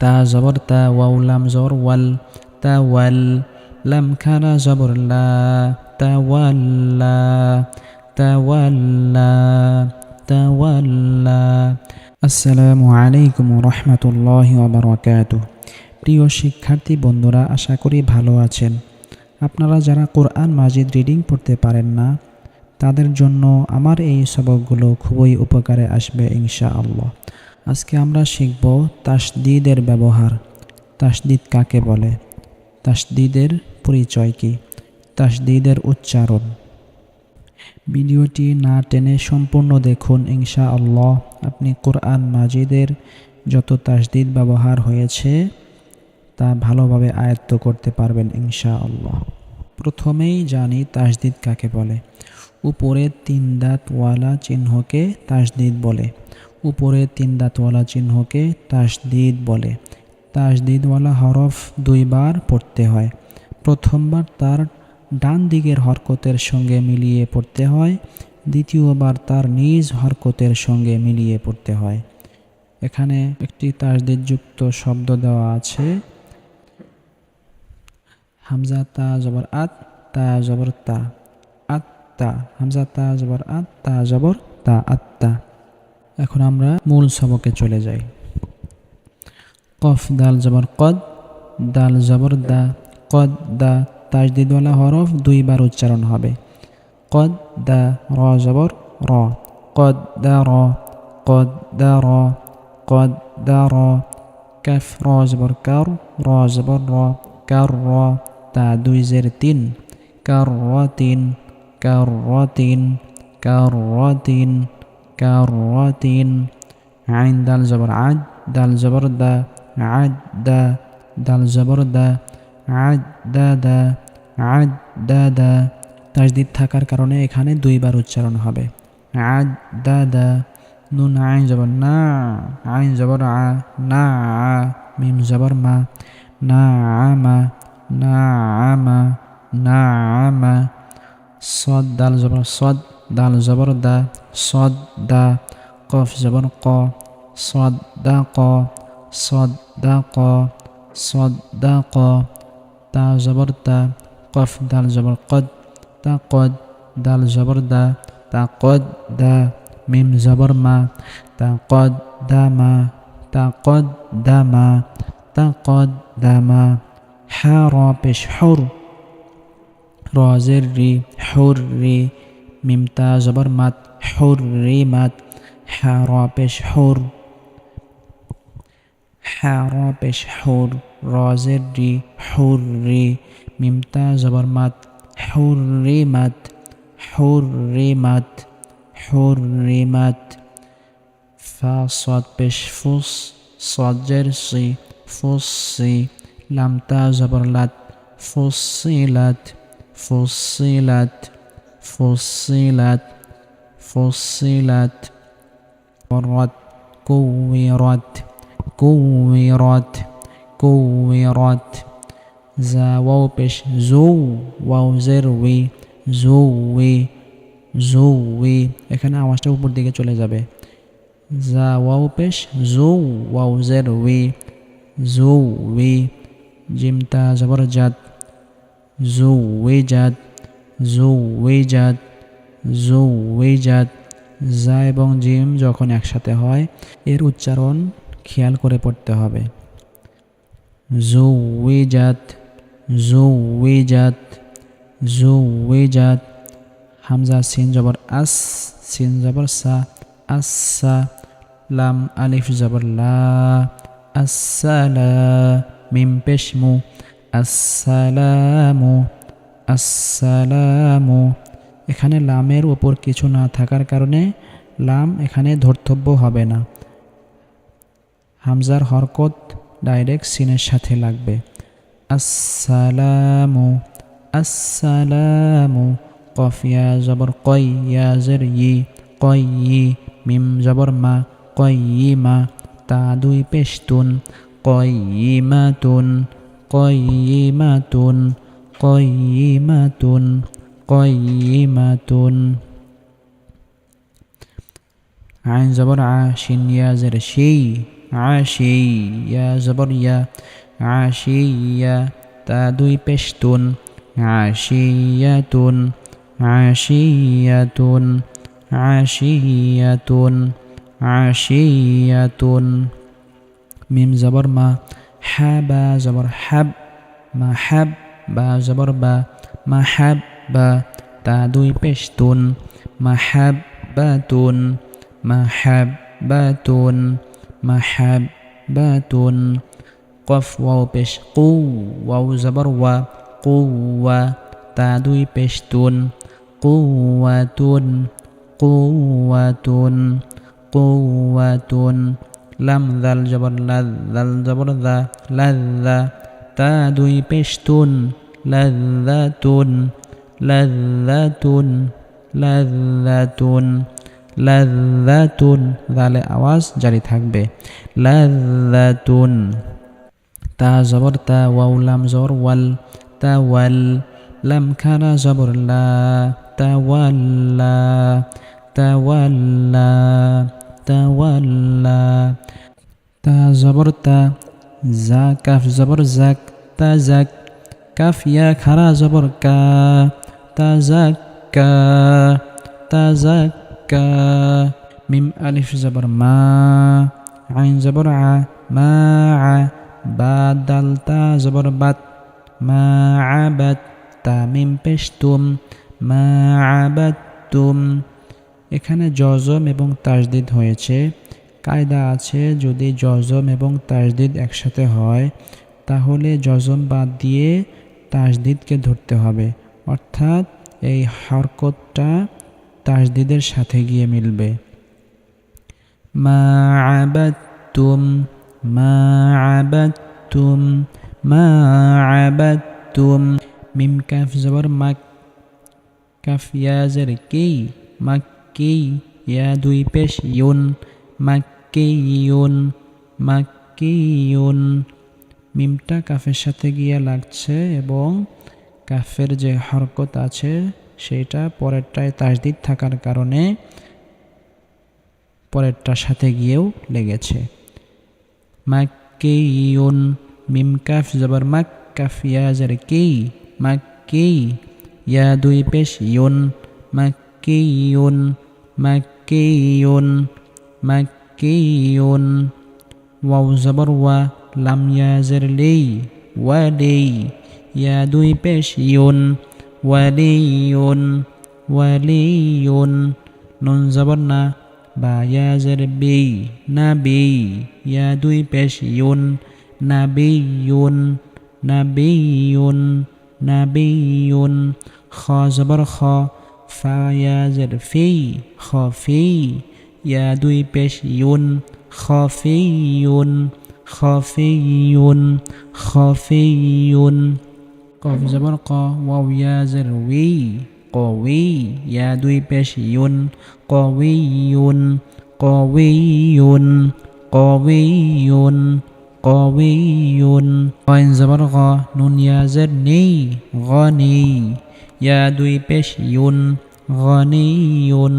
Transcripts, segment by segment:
তা জবর তা ওয়াও লাম জবর ওয়াল তা ওয়াল লাম খারা জবর লা তাওয়াল্লা তাওয়াল্লা তাওয়াল্লা আসসালামু আলাইকুম রহমতুল্লাহ বারকাত প্রিয় শিক্ষার্থী বন্ধুরা আশা করি ভালো আছেন আপনারা যারা কোরআন মাজিদ রিডিং পড়তে পারেন না তাদের জন্য আমার এই সবকগুলো খুবই উপকারে আসবে ইনশা আল্লাহ আজকে আমরা শিখব তাসদিদের ব্যবহার। তাসদিদ কাকে বলে? তাসদিদের পরিচয় কী? তাসদিদের উচ্চারণ। ভিডিওটি না টেনে সম্পূর্ণ দেখুন ইনশা আল্লাহ আপনি কোরআন মাজিদের যত তাসদিদ ব্যবহার হয়েছে, তা ভালোভাবে আয়ত্ত করতে পারবেন ইনশা আল্লাহ প্রথমেই জানি তাসদিদ কাকে বলে। উপরে তিন দাঁতওয়ালা চিহ্নকে তাসদিদ বলে। উপরে তিন দাঁতওয়ালা চিহ্নকে তাসদিদ বলে। তাসদিদওয়ালা হরফ দুইবার পড়তে হয়। প্রথমবার তার ডান দিকের হরকতের সঙ্গে মিলিয়ে পড়তে হয়। দ্বিতীয়বার তার নিজ হরকতের সঙ্গে মিলিয়ে পড়তে হয়। এখানে একটি তাসদিদযুক্ত শব্দ দেওয়া আছে। হামজা তা জবর আত, তা জবর তা। আত্তা হামজা তা, জবর আত তা, জবর তা আত্তা এখন আমরা মূল সবকে চলে যাই। কফ, দাল, জবর, কদ, দাল, জবর, দা, কদ, দা তাজদিদওয়ালা হরফ দুইবার উচ্চারণ হবে। কদ, দা, র, জবর, র। কদ, দা, র, কদ, দা, র। কদ, দা, র। কাফ, র, জবর, কার, র, জবর, র। কার, র, তা, দুই জের, তিন। কার, র, তিন। কার র তিন কার র তিন আইন দাল জবর দাল জবর দা, আদ দা, দাল জবর দা, আদ দা দা দা তাজদিদ থাকার কারণে এখানে দুইবার উচ্চারণ হবে। আদ দা দা, নুন আইন জবর না, আইন জবর আ, না আ, মিম জবর মা, না আমা না আমা না আমা সদ দাল জবর সদ দাল জবর দা সদ দা কফ জবর ক সদ দা ক সদ দা ক সদ দা ক তা জবর তা কফ দাল জবর কদ তা কদ দাল জবর দা তা কদ দা মিম জবর মা তা কদ দা মা তা কদ দা মা তা কদ দা মা হা র পেশ হুর রজের রি হর রি মিমতা জবর মাত হর রি মাত হা র পেশ হর হা র পেশ হর রজের রি হর রি মিমতা জবর মাত হর রি মাত হর রি মাত হর রি মাত ফা সদ পেশ ফুস সজের সি ফুসি লামতা জবরলাত ফুসিলাত ফুসিলাত ফুসিলাত ফুসিলাত مرت كورت كورت كورت زا واو পেশ জৌ ওয়াও জের উই জৌই জৌই এখানে আওয়াজটা উপর দিকে চলে যাবে জা ওয়াও পেশ জৌ ওয়াও জের উই জৌই জিমতা জবর জাত জৌইজাত জৌইজাত জৌইজাত যা এবং জিম যখন একসাথে হয়, এর উচ্চারণ খেয়াল করে পড়তে হবে। জৌইজাত জৌইজাত জৌইজাত হামজা, সিন জবর আস, সিন জবর সা, আসা লাম, আলিফ জবর লা আসসালা মিম পেশমু আসসালামু আসসালামু। এখানে লামের ওপর কিছু না থাকার কারণে লাম এখানে ধর্তব্য হবে না। হামজার হরকত ডাইরেক্ট সিনের সাথে লাগবে। আসসালামু আসসালামু। কফিয়া জবর কয়াজের ই কয়ি মিম জবর মা কয়িমা তা দুই পেশতুন কয়িমাতুন কয়িমাতুন قيمة قيمة قيمة عين زبر عاشن يا زرشي عاشي يا زبر يا عاشي يا تادوي بشتون عاشية عاشية عاشية عاشية ميم زبر ما হাব মা হাব বা জবর বা মা হাব বা তা দুই পেশতুন মা হাব বা তুন মা হাব বা তুন মা হাব বা তুন কফ ওয়াও পেশ কু ওয়াও জবর ওয়া কুওয়া তা দুই লাম দাল জবর লাদ দাল জবর দা লাদ্দা তা দুই পেশতুন লাদ্দাতুন লাদ্দাতুন লাদ্দাতুন লাদ্দাতুন দালে আওয়াজ জারি থাকবে লাদ্দাতুন তা জবর, তা ওয়াও, লাম জবর ওয়াল, তা ওয়াল, লাম খারা জবর লা, তা জবর তা জা কাফ জবর জাক তা জাক কাফ ইয়া খারা জবর কা তা জাক কা তা জাক কা মিম আলিফ জবর মা আইন জবর আ মা আ বা দাল তা জবর বাত মা আবাত তা মিম পেশতুম মা আবাতুম এখানে জজম এবং তাজদিদ হয়েছে। কায়দা আছে, যদি জজম এবং তাজদিদ একসাথে হয়, তাহলে জজম বাদ দিয়ে তাজদিদকে ধরতে হবে। অর্থাৎ এই হরকতটা তাজদিদের সাথে গিয়ে মিলবে। মা আবাতুম মা আবাতুম মা আবাতুম মিম কাফ জবর মাক কাফ কি? মাক্কি ইয়া দুই পেশ ইউন মাক্কিয়ুন মাক্কিয়ুন মিমটা কাফের সাথে গিয়ে লাগছে এবং কাফের যে হরকত আছে, সেটা পরেরটায় তাজদিদ থাকার কারণে পরেরটার সাথে গিয়েও লেগেছে। মাক্কিয়ুন মিম কাফ, জবর মাক কাফ ইয়াজের কি মাক্কি ইয়া দুই পেশ ইউন মাক্কিয়ুন মাক্কিয়ুন মাক্কিয়ুন ওয়াও জবর ওয়া লাম ইয়াজের লেই ওয়ালেই ইয়া দুই পেশ ইউন ওয়ালিয়ুন ওয়ালিয়ুন নুন জবর না বা ইয়াজের বেই না বেই ইয়া দুই পেশ ইউন নাবিয়ুন নাবিয়ুন ফা ইয়াজের ফি খফি ইয়া দুই পেশ ইউন খফিয়ুন খফিয়ুন খফিয়ুন কফ জবর ক ওয়াও উই কউই ইয়া দুই পেশ ইউন কউইয়ুন কউইয়ুন কউইয়ুন কউইয়ুন কইন জবর গ নুন ইয়াজের নেই গনি ইয়া দুই পেশ ইউন গনিয়ুন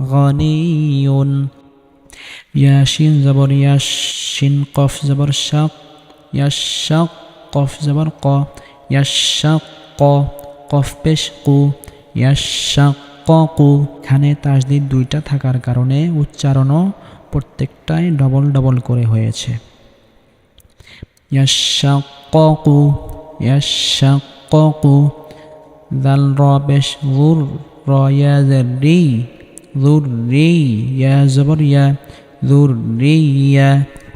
গনিয়ুন ইয়াশিন জবর ইয়াশিন কফ জবর শাক ইয়াশাক কফ জবর ক ইয়াশাক ক কফ পেশ কু ইয়াশাক কু এখানে তাজদিদ দুইটা থাকার কারণে উচ্চারণও প্রত্যেকটাই ডবল ডবল করে হয়েছে। ইয়াশাক্কু ইয়াশাক্কু দাল র পেশ গুর র ইয়া রি জুর রি জবর জুর রি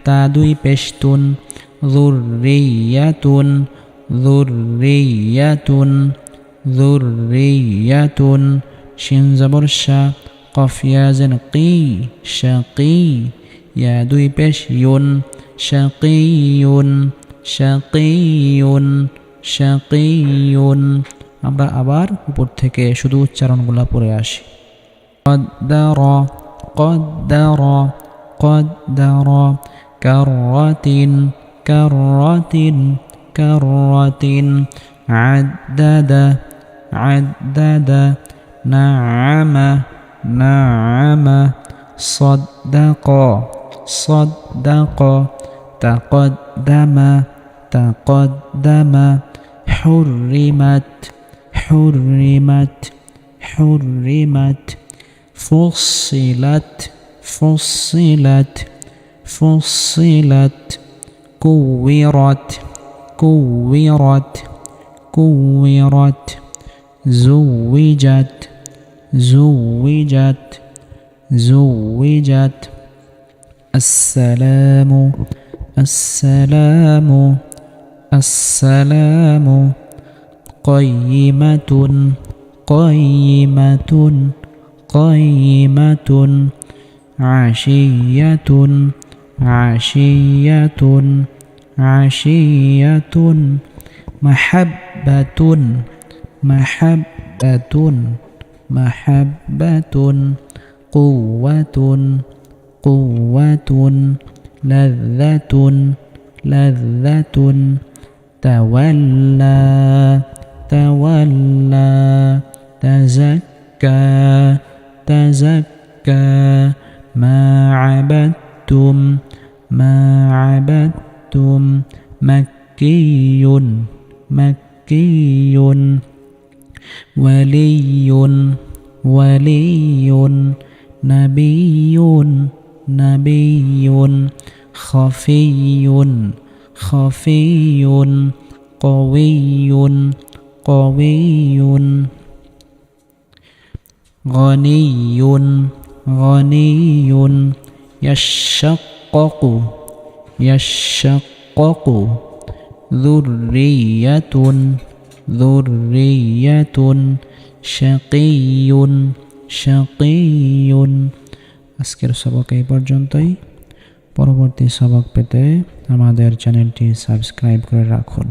তা দুই পেশতুন জুর রি ইয়াতুন জুর রি ইয়াতুন জুর রি ইয়াতুন শিন জবর শা কফ ইয়াজেন কি শাকি ইয়া দুই পেশ ইউন শাকিয়ুন শাকিয়ুন শাকিয়ুন আমরা আবার উপর থেকে শুধু উচ্চারণগুলো পড়ে আসি قدر قدر قدر كرة كرة كرة عدد عدد نعم نعم صدق صدق تقدم تقدم حرمت حرمت حرمت فصلت فصلت فصلت كورت كورت كورت زوجت زوجت زوجت. السلام السلام السلام. قيمة قيمة قيمة عشية عشية عشية محبة محبة محبة قوة قوة لذة لذة تولى. تولى تزكى تزكى. ما عبدتم ما عبدتم. مكي مكي. ولي ولي. نبي نبي. خفي خفي. قوي. قوي غني غني يشقق يشقق ذرية ذرية شقي شقي আজকের সবক এই পর্যন্তই পরবর্তী সবক পেতে আমাদের চ্যানেলটি সাবস্ক্রাইব করে রাখুন